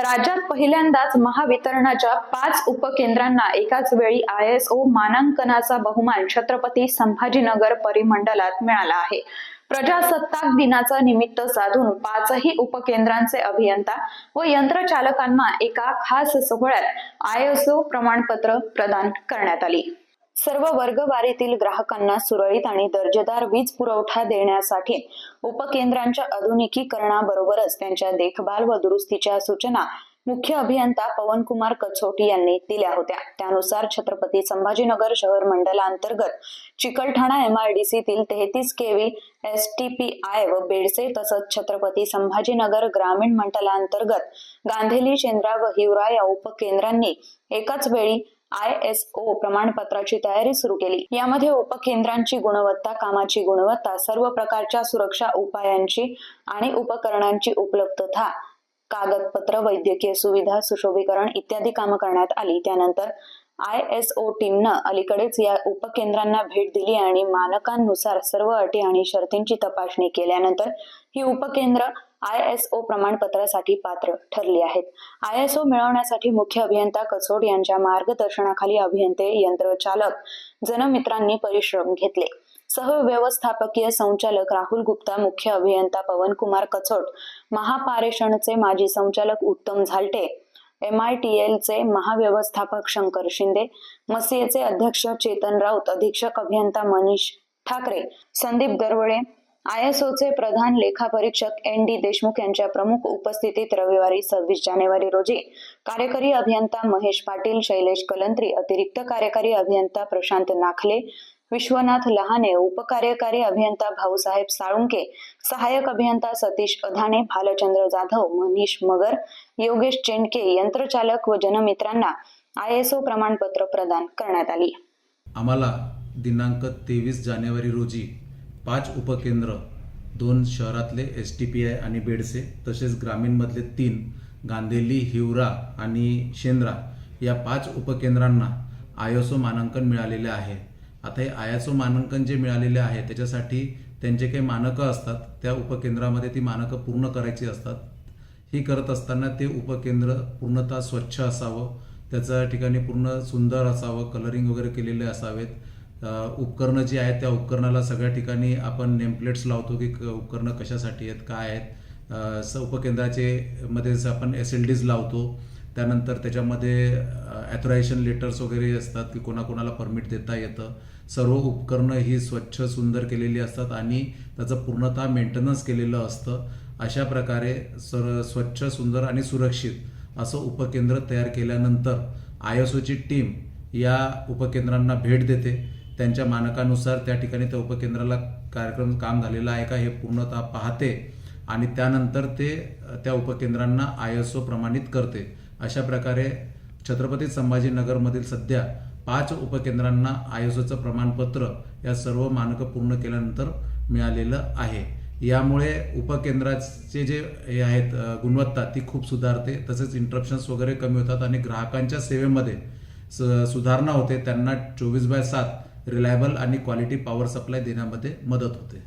राज्यात पहिल्यांदाच महावितरणाच्या पाच उपकेंद्रांना एकाच वेळी आय एस ओ मानांकनाचा बहुमान छत्रपती संभाजीनगर परिमंडलात मिळाला आहे. प्रजासत्ताक दिनाचा निमित्त साधून पाचही उपकेंद्रांचे अभियंता व यंत्रचालकांना एका खास सोहळ्यात आय एस ओ प्रमाणपत्र प्रदान करण्यात आली. सर्व वर्गवारीतील ग्राहकांना सुरळीत आणि दर्जेदार वीज पुरवठा देण्यासाठी उपकेंद्रांच्या आधुनिकीकरणाबरोबरच त्यांच्या देखभाल व दुरुस्तीच्या सूचना मुख्य अभियंता पवनकुमार कचोटी यांनी दिल्या होत्या. त्यानुसार छत्रपती संभाजीनगर शहर मंडलांतर्गत चिकलठाणा एमआयडीसीतील तेहतीस KV S T P I व बेडसे तसंच छत्रपती संभाजीनगर ग्रामीण मंडलांतर्गत गांधेली शेंद्रा व हिवरा या उपकेंद्रांनी एकाच वेळी आय एस ओ प्रमाणपत्राची तयारी सुरू केली. यामध्ये उपकेंद्रांची गुणवत्ता कामाची गुणवत्ता सर्व प्रकारच्या सुरक्षा उपायांची आणि उपकरणांची उपलब्धता कागदपत्र वैद्यकीय सुविधा सुशोभीकरण इत्यादी कामं करण्यात आली. त्यानंतर आय एस ओ टीमनं अलीकडेच या उपकेंद्रांना भेट दिली आणि मानकांनुसार सर्व अटी आणि शर्तींची तपासणी केल्यानंतर ही उपकेंद्र आय एस ओ प्रमाणपत्रासाठी पात्र ठरली आहेत. आय एस ओ मिळवण्यासाठी मुख्य अभियंता कसोड यांच्या मार्गदर्शनाखाली अभियंते यंत्रचालक जनमित्रांनी परिश्रम घेतले. सहव्यवस्थापकीय संचालक राहुल गुप्ता मुख्य अभियंता पवन कुमार कचोट महापारेषणचे माजी संचालक Uttam Zalte M I T एलचे महाव्यवस्थापक शंकर शिंदे मसिएचे अध्यक्ष चेतन राऊत अधीक्षक अभियंता मनीष ठाकरे संदीप दरवळे आयएसओचे प्रधान लेखापरीक्षक एन डी देशमुख यांच्या प्रमुख उपस्थितीत रविवारी सव्वीस जानेवारी रोजी कार्यकारी अभियंता महेश पाटील शैलेश कलंत्री अतिरिक्त कार्यकारी अभियंता प्रशांत नाखले विश्वनाथ लहाने उपकार्यकारी अभियंता भाऊसाहेब साळुंके सहाय्यक अभियंता सतीश अधाणे भालचंद्र जाधव मनीष मगर योगेश चेंडके यंत्रचालक व जनमित्रांना आयएसओ प्रमाणपत्र प्रदान करण्यात आली. आम्हाला दिनांक तेवीस जानेवारी रोजी पाच उपकेंद्र दोन शहरातले एस टी पी आय आणि बेडसे तसेच ग्रामीणमधले तीन गांधेली हिवरा आणि शेंद्रा या पाच उपकेंद्रांना आयएसओ मानांकन मिळालेले आहे. आता हे आयएसओ मानांकन जे मिळालेले आहे त्याच्यासाठी त्यांचे काही मानकं असतात त्या उपकेंद्रामध्ये ती मानकं पूर्ण करायची असतात. ही करत असताना ते उपकेंद्र पूर्णतः स्वच्छ असावं त्याच्या ठिकाणी पूर्ण सुंदर असावं कलरिंग वगैरे केलेले असावेत. उपकरणं जी आहेत त्या उपकरणाला सगळ्या ठिकाणी आपण नेमप्लेट्स लावतो की क- उपकरणं कशासाठी आहेत काय आहेत. स उपकेंद्राचे मध्ये आपण एस एल डीज लावतो त्यानंतर त्याच्यामध्ये ॲथोरायझेशन लेटर्स वगैरे असतात की कोणाकोणाला परमिट देता येतं. सर्व उपकरणं ही स्वच्छ सुंदर केलेली असतात आणि त्याचं पूर्णतः मेंटेनन्स केलेलं असतं. अशा प्रकारे सर स्वच्छ सुंदर आणि सुरक्षित असं उपकेंद्र तयार केल्यानंतर आय एस ओची टीम या उपकेंद्रांना भेट देते. त्यांच्या मानकानुसार त्या ठिकाणी त्या उपकेंद्राला कार्यक्रम काम झालेला आहे का हे पूर्णतः पाहते आणि त्यानंतर ते त्या उपकेंद्रांना आय एस ओ प्रमाणित करते. अशा प्रकारे छत्रपती संभाजीनगरमधील सध्या पाच उपकेंद्रांना आय एस ओचं प्रमाणपत्र या सर्व मानकं पूर्ण केल्यानंतर मिळालेलं आहे. यामुळे उपकेंद्राचे जे हे आहेत गुणवत्ता ती खूप सुधारते. तसेच इंटरप्शन्स वगैरे कमी होतात आणि ग्राहकांच्या सेवेमध्ये स- सुधारणा होते. त्यांना चोवीस बाय सात रिलायबल आणि क्वालिटी पॉवर सप्लाय देण्यामध्ये मदत होते.